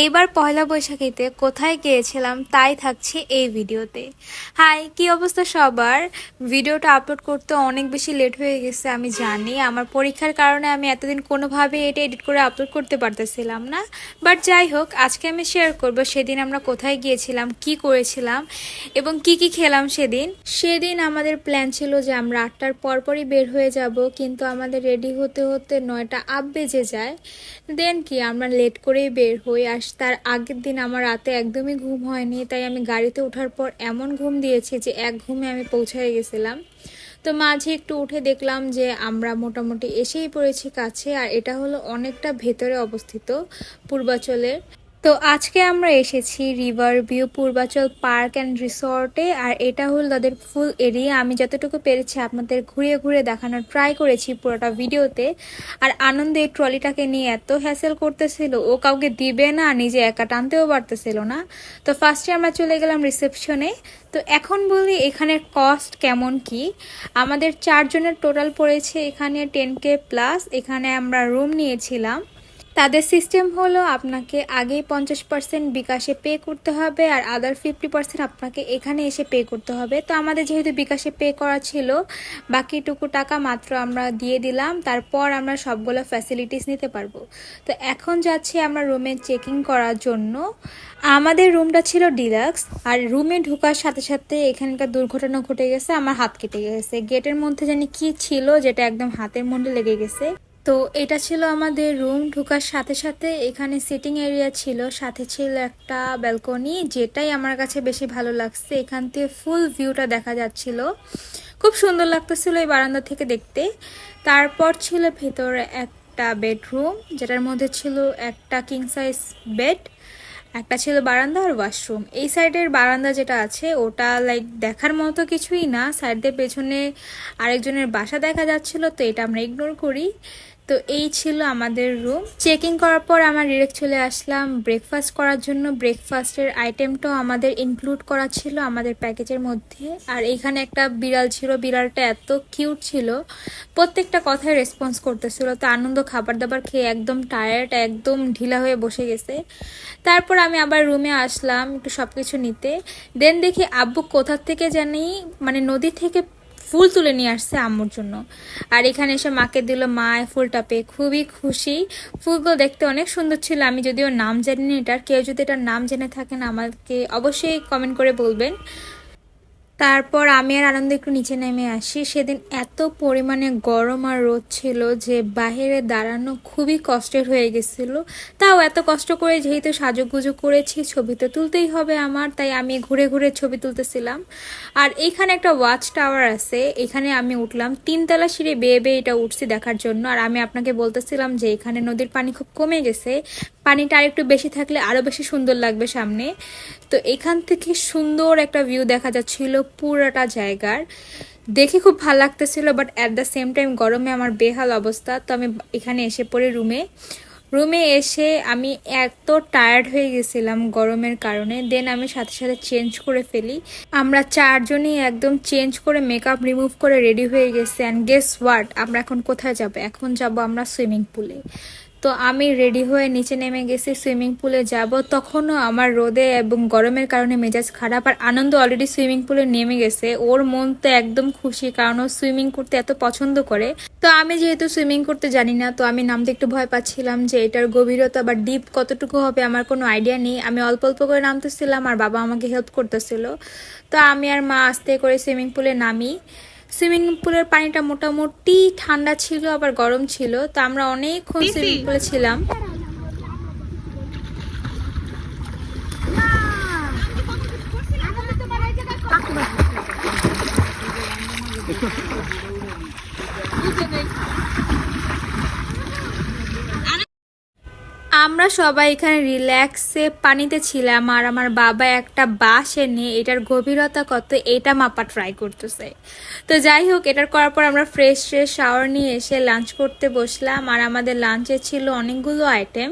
এইবার পয়লা বৈশাখীতে কোথায় গিয়েছিলাম তাই থাকছে এই ভিডিওতে। হাই, কি অবস্থা সবার? ভিডিওটা আপলোড করতে অনেক বেশি লেট হয়ে গেছে, আমি জানি। আমার পরীক্ষার কারণে আমি এতদিন কোনোভাবে এটা এডিট করে আপলোড করতে পারতেছিলাম না। বাট যাই হোক, আজকে আমি শেয়ার করব সেদিন আমরা কোথায় গিয়েছিলাম, কি করেছিলাম, এবং কি কি খেলাম সেদিন। সেদিন আমাদের প্ল্যান ছিল যে আমরা আটটার পরপরই বের হয়ে যাব, কিন্তু আমাদের রেডি হতে হতে নয়টা আপ বেজে যায়। দেন কি, আমরা লেট করেই বের হই, আর তার আগের দিন আমার রাতে একদমই ঘুম হয়নি, তাই আমি গাড়িতে ওঠার পর এমন ঘুম দিয়েছি যে এক ঘুমে আমি পৌঁছায় গেছিলাম। তো মাঝে একটু উঠে দেখলাম যে আমরা মোটামুটি এসেই পড়েছি কাছে, আর এটা হলো অনেকটা ভেতরে অবস্থিত পূর্বাচলের। তো আজকে আমরা এসেছি river view Purbachal park and রিসর্টে, আর এটা হল তাদের ফুল এরিয়া। আমি যতটুকু পেরেছি আপনাদের ঘুরিয়ে ঘুরে দেখানোর ট্রাই করেছি পুরোটা ভিডিওতে। আর আনন্দে এই ট্রলিটাকে নিয়ে এত হ্যাসেল করতেছিল, ও কাউকে দিবে না, নিজে একা টানতেও পারতেছিল না। তো ফার্স্টে আমরা চলে গেলাম রিসেপশনে তো এখন বলি এখানের কস্ট কেমন কি? আমাদের চারজনের টোটাল পড়েছে এখানে টেন কে প্লাস এখানে আমরা রুম নিয়েছিলাম। তাদের সিস্টেম হলো আপনাকে আগেই পঞ্চাশ পার্সেন্ট বিকাশে পে করতে হবে আর আদার ফিফটি পার্সেন্ট আপনাকে এখানে এসে পে করতে হবে। তো আমাদের যেহেতু বিকাশে পে করা ছিল, বাকিটুকু টাকা মাত্র আমরা দিয়ে দিলাম, তারপর আমরা সবগুলো ফ্যাসিলিটিস নিতে পারব। তো এখন যাচ্ছি আমরা রুমে চেকিং করার জন্য। আমাদের রুমটা ছিল ডিলাক্স আর রুমে ঢোকার সাথে সাথে এখানকার দুর্ঘটনা ঘটে গেছে, আমার হাত কেটে গেছে। গেটের মধ্যে জানি কি ছিল, যেটা একদম হাতের মধ্যে লেগে গেছে। তো এটা ছিল আমাদের রুম ঢোকার সাথে সাথে এখানে সিটিং এরিয়া ছিল। সাথে ছিল একটা ব্যালকনি যেটাই আমার কাছে বেশি ভালো লাগছে। এখান থেকে ফুল ভিউটা দেখা যাচ্ছিল। খুব সুন্দর লাগতেছিল এই বারান্দা থেকে দেখতে। তারপর ছিল ভেতরে একটা বেডরুম যেটার মধ্যে ছিল একটা কিং সাইজ বেড একটা ছিল বারান্দা আর ওয়াশরুম এই সাইডের বারান্দা যেটা আছে, ওটা লাইক দেখার মতো কিছুই না। সাইড দিয়ে পেছনে আরেকজনের বাসা দেখা যাচ্ছিল, তো এটা আমরা ইগনোর করি। তো এই ছিল আমাদের রুম চেকিং করার পর আমার ডিরেক্ট চলে আসলাম ব্রেকফাস্ট করার জন্য। ব্রেকফাস্টের আইটেমটাও আমাদের ইনক্লুড করা ছিল আমাদের প্যাকেজের মধ্যে। আর এইখানে একটা বিড়াল ছিল, বিড়ালটা এত কিউট ছিল। প্রত্যেকটা কথায় রেসপন্স করতেছিল। তো আনন্দ খাবার দাবার খেয়ে একদম টায়ার্ড একদম ঢিলা হয়ে বসে গেছে। তারপর আমি আবার রুমে আসলাম একটু সব কিছু নিতে। দেন দেখি আব্বু কোথার থেকে জানি মানে নদী থেকে ফুল তুলে নিয়ে আসছে আম্মুর জন্য। আর এখানে এসে মাকে দিল মা ফুলটা পেয়ে খুবই খুশি। ফুলগুলো দেখতে অনেক সুন্দর ছিল, আমি যদিও নাম জানি না এটার। কেউ যদি এটার নাম জেনে থাকেন আমাকে অবশ্যই কমেন্ট করে বলবেন। তারপর আমি আর আনন্দ একটু নিচে নেমে আসি। সেদিন এত পরিমাণে গরম আর রোদ ছিল যে বাহিরে দাঁড়ানো খুবই কষ্টের হয়ে গেছিল। তাও এত কষ্ট করে যেহেতু সাজুগুজু করেছি, ছবি তো তুলতেই হবে আমার, তাই আমি ঘুরে ঘুরে ছবি তুলতেছিলাম। আর এইখানে একটা ওয়াচ টাওয়ার আছে, এখানে আমি উঠলাম। তিনতলা সিঁড়ি বেয়ে বেয়ে এটা উঠছি দেখার জন্য। আর আমি আপনাকে বলতেছিলাম যে এখানে নদীর পানি খুব কমে গেছে। পানিটা আরেকটু বেশি থাকলে আরও বেশি সুন্দর লাগবে সামনে। তো এখান থেকে সুন্দর একটা ভিউ দেখা যাচ্ছিল পুরোটা জায়গার। দেখে খুব ভালো লাগতেছিল but at the same time গরমে আমার বেহাল অবস্থা। তো আমি এখানে এসে পড়ি রুমে রুমে এসে আমি এত টায়ার্ড হয়ে গেছিলাম গরমের কারণে। দেন আমি সাথে সাথে চেঞ্জ করে ফেলি। আমরা চারজনই একদম চেঞ্জ করে মেকআপ রিমুভ করে রেডি হয়ে গেছি। অ্যান্ড গেস ওয়াট আমরা এখন কোথায় যাব? এখন যাব আমরা সুইমিং পুলে তো আমি রেডি হয়ে নিচে নেমে গেছি সুইমিং পুলে যাব। তখনও আমার রোদে এবং গরমের কারণে মেজাজ খারাপ আর আনন্দ অলরেডি সুইমিং পুলে নেমে গেছে। ওর মন তো একদম খুশি কারণ ও সুইমিং করতে এত পছন্দ করে। তো আমি যেহেতু সুইমিং করতে জানি না, তো আমি নামতে একটু ভয় পাচ্ছিলাম যে এটার গভীরতা বা ডিপ কতটুকু হবে আমার কোনো আইডিয়া নেই। আমি অল্প অল্প করে নামতেছিলাম, আর বাবা আমাকে হেল্প করতেছিল। তো আমি আর মা আস্তে করে সুইমিং পুলে নামি। সুইমিং পুলের পানিটা মোটামুটি ঠান্ডা ছিল আবার গরম ছিল। তো আমরা অনেকক্ষণ সুইমিং পুলে ছিলাম। আমরা সবাই এখানে রিল্যাক্সে পানিতে ছিলাম আর আমার বাবা একটা বাঁশ এনে এটার গভীরতা কত এটা মাপা ট্রাই করতেছে। তো যাই হোক, এটার করার পর আমরা ফ্রেশ ফ্রেশ শাওয়ার নিয়ে এসে লাঞ্চ করতে বসলাম আর আমাদের লাঞ্চে ছিল অনেকগুলো আইটেম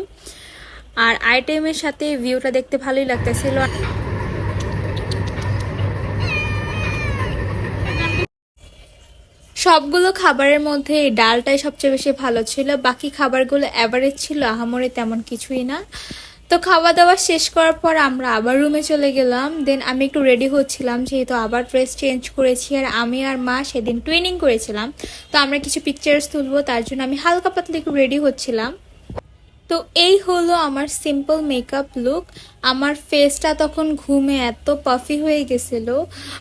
আর আইটেমের সাথে ভিউটা দেখতে ভালোই লাগতেছিল। সবগুলো খাবারের মধ্যে ডালটাই সবচেয়ে বেশি ভালো ছিল। বাকি খাবারগুলো অ্যাভারেজ ছিল, আহামরে তেমন কিছুই না। তো খাওয়া দাওয়া শেষ করার পর আমরা আবার রুমে চলে গেলাম। দেন আমি একটু রেডি হচ্ছিলাম, যেহেতু আবার ড্রেস চেঞ্জ করেছি। আর আমি আর মা সেদিন টুইনিং করেছিলাম। তো আমরা কিছু পিকচার্স তুলবো, তার জন্য আমি হালকা পাতলা একটু রেডি হচ্ছিলাম। তো এই হলো আমার সিম্পল মেকআপ লুক আমার ফেসটা তখন ঘুমে এত পাফি হয়ে গেছিল।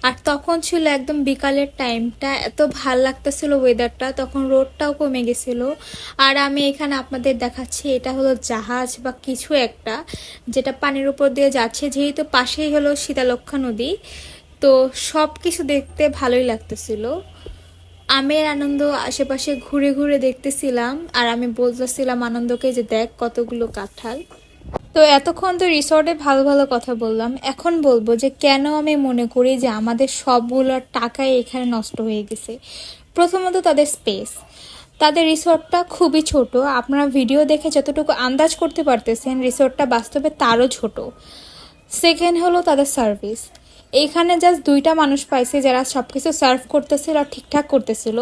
আর তখন ছিল একদম বিকালের টাইমটা এত ভালো লাগতেছিল ওয়েদারটা তখন রোডটাও কমে গেছিল। আর আমি এখানে আপনাদের দেখাচ্ছি, এটা হলো জাহাজ বা কিছু একটা, যেটা পানির উপর দিয়ে যাচ্ছে, যেহেতু পাশেই হলো শীতালক্ষা নদী। তো সব কিছু দেখতে ভালোই লাগতেছিল। আমের আনন্দ আশেপাশে ঘুরে ঘুরে দেখতেছিলাম, আর আমি বলতেছিলাম আনন্দকে যে দেখ কতগুলো কাঁঠাল। তো এতক্ষণ তো রিসর্টে ভালো ভালো কথা বললাম, এখন বলব যে কেন আমি মনে করি যে আমাদের সবগুলো টাকাই এখানে নষ্ট হয়ে গেছে। প্রথমত তাদের স্পেস তাদের রিসর্টটা খুবই ছোট, আপনারা ভিডিও দেখে যতটুকু আন্দাজ করতে পারতেছেন, রিসর্টটা বাস্তবে তারও ছোট। সেকেন্ড হলো তাদের সার্ভিস এইখানে জাস্ট দুইটা মানুষ পাইছে যারা সব কিছু সার্ভ করতেছিল আর ঠিকঠাক করতেছিল।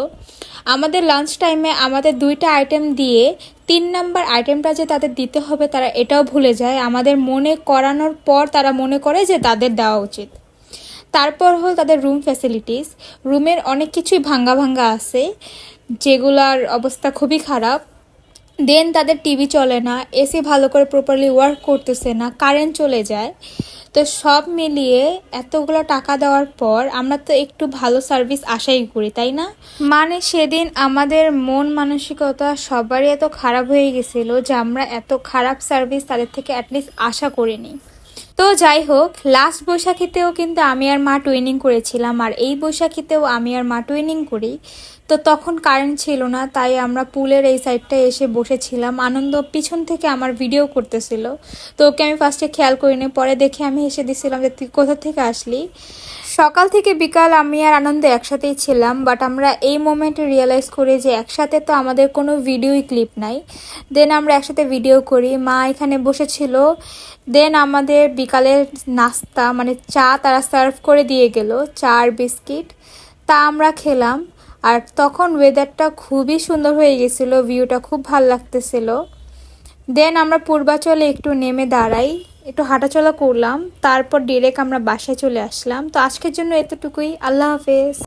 আমাদের লাঞ্চ টাইমে আমাদের দুইটা আইটেম দিয়ে তিন নাম্বার আইটেমটা যে তাদের দিতে হবে তারা এটাও ভুলে যায়। আমাদের মনে করানোর পর তারা মনে করে যে তাদের দেওয়া উচিত। তারপর হল তাদের রুম ফ্যাসিলিটিস রুমের অনেক কিছুই ভাঙ্গা ভাঙ্গা আছে, যেগুলার অবস্থা খুবই খারাপ। দেন তাদের টিভি চলে না এসি ভালো করে প্রপারলি ওয়ার্ক করতেছে না কারেন্ট চলে যায়। তো সব মিলিয়ে এতগুলো টাকা দেওয়ার পর আমরা তো একটু ভালো সার্ভিস আশাই করি, তাই না? মানে সেদিন আমাদের মন মানসিকতা সবারই এত খারাপ হয়ে গেছিল যে আমরা এত খারাপ সার্ভিস তাদের থেকে অ্যাটলিস্ট আশা করিনি। তো যাই হোক লাস্ট বৈশাখীতেও কিন্তু আমি আর মা টুইনিং করেছিলাম, আর এই বৈশাখীতেও আমি আর মা টুইনিং করি। তো তখন কারেন্ট ছিল না, তাই আমরা পুলের এই সাইডটায় এসে বসেছিলাম। আনন্দ পিছন থেকে আমার ভিডিও করতেছিল। তো ওকে আমি ফার্স্টে খেয়াল করিনি, পরে দেখে আমি এসে দিছিলাম যে, তুই কোথা থেকে আসলি? সকাল থেকে বিকাল আমি আর আনন্দ একসাথেই ছিলাম বাট আমরা এই মোমেন্টে রিয়েলাইজ করি যে, একসাথে তো আমাদের কোনো ভিডিওই ক্লিপ নাই। দেন আমরা একসাথে ভিডিও করি, মা এখানে বসেছিল। দেন আমাদের বিকালের নাস্তা মানে চা তারা সার্ভ করে দিয়ে গেল, চা আর বিস্কিট তা আমরা খেলাম। আর তখন ওয়েদারটা খুবই সুন্দর হয়ে গেছিল ভিউটা খুব ভালো লাগতেছিল। দেন আমরা পূর্বাচলে একটু নেমে দাঁড়াই, একটু হাঁটাচলা করলাম, তারপর ডিরেক্ট আমরা বাসায় চলে আসলাম। তো আজকের জন্য এতটুকুই, আল্লাহ হাফেজ।